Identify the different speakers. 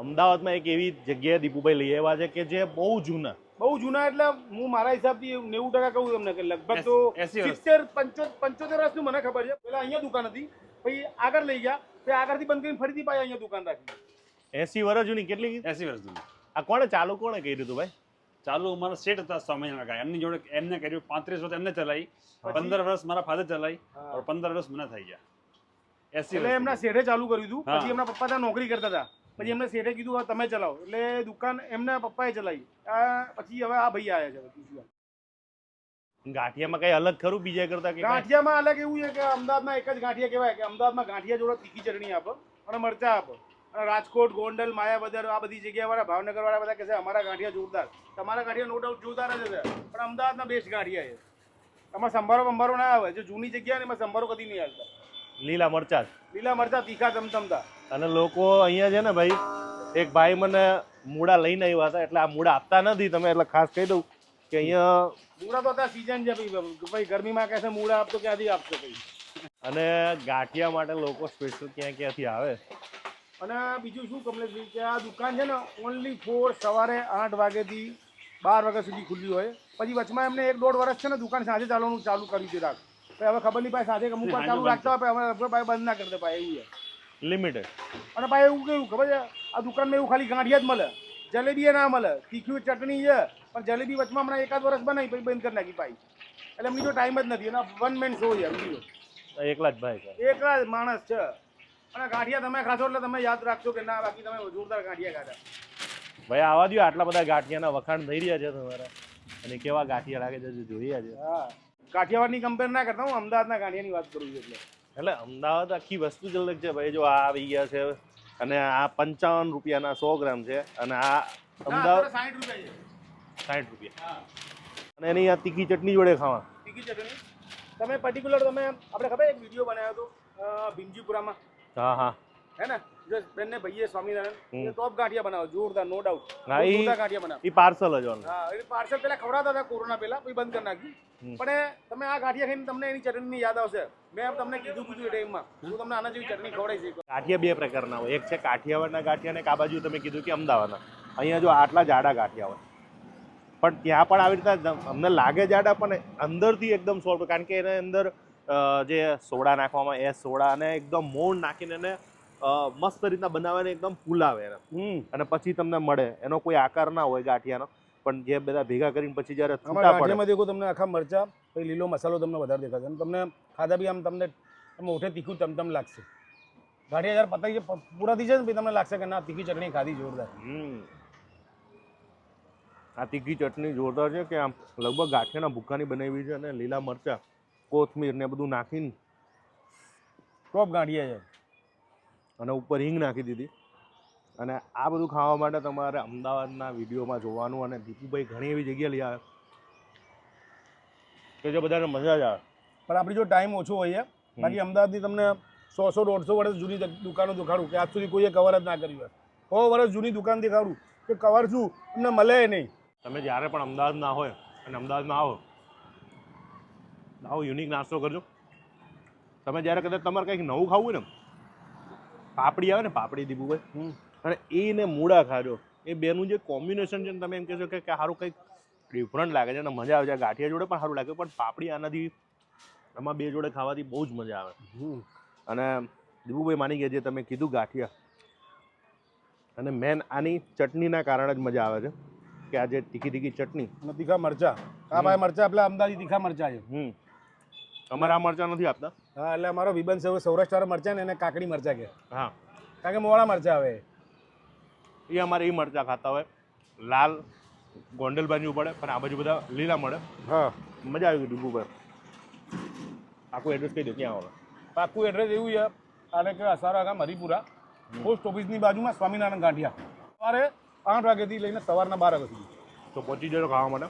Speaker 1: અમદાવાદમાં એક એવી જગ્યાએ દીપુભાઈ લઈ આવ્યા છે કે જે બહુ જૂના.
Speaker 2: બહુ જૂના એટલે હું મારા હિસાબથી નેવું ટકા કહું તમને કે લગભગ તો સિત્તેર પંચોતેર વર્ષનું મને ખબર છે. પેલા અહીંયા દુકાન હતી પછી આગળ લઈ ગયા પછી આગળથી બંધ કરીને ફરીથી પાછી અહીંયા દુકાન રાખી.
Speaker 1: એસી વર્ષ જૂની કેટલી?
Speaker 3: એસી વર્ષ જૂની.
Speaker 1: આ કોણે ચાલુ કોણે કર્યું હતું ભાઈ?
Speaker 3: ચાલુ મારા શેઠ હતા સ્વામિનારાયણ કાકા. એમની જોડે એમને કર્યું. પાંત્રીસ વર્ષ એમને ચલાવી. પંદર વર્ષ મારા ફાધર ચલાવી. પંદર વર્ષ મને થઈ ગયા. એસી
Speaker 2: એટલે એમના શેઠે ચાલુ કર્યું હતું. પછી એમના પપ્પા ત્યાં નોકરી કરતા હતા. પછી એમને શેઠે કીધું "હવે તમે ચલાવો. એટલે દુકાન એમના પપ્પાએ ચલાવી. આ પછી હવે આ ભાઈ આવ્યા છે બીજું.
Speaker 1: ગાંઠિયામાં કઈ અલગ ખરું બીજા કરતા
Speaker 2: ગાંઠિયામાં અલગ એવું છે કે અમદાવાદમાં એક જ ગાંઠિયા કહેવાય કે અમદાવાદમાં ગાંઠિયા જોડે તીખી ચટણી આપો અને મરચા આપો. અને રાજકોટ ગોંડલ માયાબદર આ બધી જગ્યાવાળા ભાવનગર વાળા બધા કહે છે અમારા ગાંઠિયા જોરદાર. તમારા ગાંઠિયા નો ડાઉટ જોરદાર જ હશે. પણ અમદાવાદના બેસ્ટ ગાંઠિયા છે. એમાં સંભારો બંભારો ના આવે. જો જૂની જગ્યા ને એમાં સંભારો કદી નહીં આવતા
Speaker 1: લીલા મરચા.
Speaker 2: લીલા મરચા તીખા તમતમતા
Speaker 1: અને લોકો અહીંયા છે ને ભાઈ એક ભાઈ મને મૂળા લઈને આવ્યા હતા એટલે આ મૂળા આપતા નથી તમે એટલે ખાસ કહી દઉં કે અહીંયા
Speaker 2: મૂળા તો અત્યારે સીઝન છે ભાઈ. ભાઈ ગરમીમાં કહે છે મૂળા આપતો ક્યાંથી આપતો ભાઈ?
Speaker 1: અને ગાંઠિયા માટે લોકો સ્પેશિયલ ક્યાં ક્યાંથી આવે?
Speaker 2: અને બીજું શું કમલેશભાઈ કે આ દુકાન છે ને ઓનલી ફોર સવારે આઠ વાગ્યાથી બાર વાગ્યા સુધી ખુલ્લી હોય. પછી વચમાં એમને એક દોઢ વર્ષ છે ને દુકાન સાંજે ચાલવાનું ચાલુ કર્યું છે રાખ હવે ખબર નહીં પાસે સાંજે અમુક ચાલુ રાખતા હોય હવે ભાઈ બંધ ના કરતા ભાઈ એવું છે.
Speaker 1: લિમિટેડ
Speaker 2: અને ભાઈ એવું કેવું ખબર છે? આ દુકાનમાં એવું ખાલી ગાંઠિયા જ મળે. જલેબી એ ના મળે. તીખી ચટણી છે પણ જલેબી વચમાં હમણાં એકાદ વર્ષ બનાવી પછી બંધ કરી નાખી ભાઈ. એટલે એમની જો ટાઈમ જ નથી. એના વન મેન શો છે બીજો
Speaker 1: એકલા જ ભાઈ
Speaker 2: એકલા જ માણસ છે. અને ગાંઠિયા તમે ખાશો એટલે તમે યાદ રાખશો કે ના બાકી તમે જોરદાર ગાંઠિયા ખાધા.
Speaker 1: ભાઈ આવા દો આટલા બધા ગાંઠિયાના વખાણ થઈ રહ્યા છે તમારા. અને કેવા ગાંઠિયા લાગે છે જોઈએ છે
Speaker 2: હા. કાઠિયાવાડની કમ્પેર ના કરતા હું અમદાવાદના ગાંઠિયાની વાત કરું છું એટલે.
Speaker 1: એટલે અમદાવાદ આખી વસ્તુ જ અલગ છે ભાઈ. જો આ આવી ગયા છે અને આ પંચાવન રૂપિયાના સો ગ્રામ છે અને આ અમદાવાદ
Speaker 2: સાઠ રૂપિયા છે.
Speaker 1: સાઠ રૂપિયા.
Speaker 2: હા.
Speaker 1: અને એની આ તીખી ચટણી જોડે ખાવા.
Speaker 2: તીખી ચટણી. તમે પર્ટિક્યુલર તમે આપણે ખબર એક વીડિયો બનાવ્યો હતો ભીમજીપુરામાં?
Speaker 1: હા હા.
Speaker 2: હે ને? જો બેનને ભાઈએ સ્વામિનારાયણ ટોપ ગાંઠિયા બનાવો જોરદાર નો ડાઉટ
Speaker 1: હા, ઈ-
Speaker 2: ગાંઠિયા બનાવો.
Speaker 1: એ પાર્સલ જ ઓન
Speaker 2: હા એ પાર્સલ પેલા ખવડાવતા હતા કોરોના પેલા પછી બંધ કરી નાખ્યું પણ તમે આ ગાંઠિયા ખાઈને તમને એની ચટણી યાદ આવશે. મેં તમને કીધું કીધું એ ટાઈમમાં. હું તમને આના જેવી ચટણી ખવડાવી શકું
Speaker 1: ગાંઠિયા બે પ્રકારના હોય. એક છે કાઠિયાવાડના ગાંઠિયા અને આ બાજુ તમે કીધું કે અમદાવાદના. અહીંયા જો આટલા જાડા ગાંઠિયા હોય. પણ ત્યાં પણ આવી રીતના અમને લાગે જાડા પણ અંદરથી એકદમ સોફ્ટ કારણ કે એને અંદર જે સોડા નાખવામાં એ સોડા અને એકદમ મોણ નાખીને એને મસ્ત રીતના બનાવે એકદમ ફૂલાવે એને અને પછી તમને મળે. એનો કોઈ આકાર ના હોય ગાંઠિયાનો પણ જે બધા ભેગા કરીને પછી જ્યારે છૂટા પડે.
Speaker 2: દેખો તમને આખા મરચા પછી લીલો મસાલો તમને વધારે દેખાશે. અને તમને ખાધા બી આમ તમને આમ તીખું તમતમ લાગશે. ગાંઠિયા જ્યારે પતાવી પૂરા થઈ જાય ને તમને લાગશે કે ના તીખી ચટણી ખાધી જોરદાર.
Speaker 1: આ તીખી ચટણી જોરદાર છે કે આમ લગભગ ગાંઠિયાના ભૂક્કાની બનાવી છે અને લીલા મરચા કોથમીર ને બધું નાખીને
Speaker 2: ટોપ ગાંઠિયા છે.
Speaker 1: અને ઉપર હિંગ નાખી દીધી. અને આ બધું ખાવા માટે તમારે અમદાવાદના વિડીયોમાં જોવાનું અને દીપુભાઈ ઘણી એવી જગ્યા લઈ આવે. કે જે બધાને મજા જ આવે.
Speaker 2: પણ આપણી જો ટાઈમ ઓછો હોય બાકી અમદાવાદની તમને સો સો દોઢસો વર્ષ જૂની દુકાનો દેખાડું કે આજ સુધી કોઈએ કવર જ ના કર્યું હોય. સો વર્ષ જૂની દુકાન દેખાડું કે કવર શું? તમને મળે નહીં.
Speaker 1: તમે જ્યારે પણ અમદાવાદ ના હોય અને અમદાવાદમાં આવો આવો યુનિક નાસ્તો કરજો. તમે જ્યારે કદાચ તમારે કંઈક નવું ખાવું હોય ને પાપડી આવે ને પાપડી દીપુભાઈ અને એને મૂળા ખાજો. એ બેનું જે કોમ્બિનેશન છે ને તમે એમ કહેશો કે સારું કંઈક ડિફરન્ટ લાગે છે અને મજા આવે છે. ગાંઠિયા જોડે પણ સારું લાગે પણ પાપડી આનાથી આમાં બે જોડે ખાવાથી બહુ જ મજા આવે. અને દીપુભાઈ માની ગયા જે તમે કીધું ગાંઠિયા. અને મેન આની ચટણીના કારણે જ મજા આવે છે કે આજે તીખી તીખી ચટણી.
Speaker 2: અને તીખા મરચા. આ ભાઈ મરચા આપણે અમદાવાદી તીખા મરચા છે.
Speaker 1: હમ. અમારે આ મરચાં નથી આપતા?
Speaker 2: હા એટલે અમારો વિબંધ છે સૌરાષ્ટ્ર મરચા ને એને કાકડી મરચા કે.
Speaker 1: હા.
Speaker 2: કારણ કે મોળા મરચા આવે.
Speaker 1: એ અમારે એ મરચાં ખાતા હોય. લાલ ગોંડલ બાજુ પડે પણ આ બાજુ બધા લીલા મળે.
Speaker 2: હા.
Speaker 1: મજા આવી ગઈ દીપુભાઈ આખું એડ્રેસ કહી દો ક્યાં આવે?
Speaker 2: આખું એડ્રેસ એવું છે આને કે અસારા ગામ હરિપુરા પોસ્ટ ઓફિસની બાજુમાં સ્વામિનારાયણ ગાંઠિયા. સવારે આઠ વાગ્યાથી લઈને સવારના બાર વાગ્યા સુધી
Speaker 1: તો પહોંચી જજો ખાવા માટે.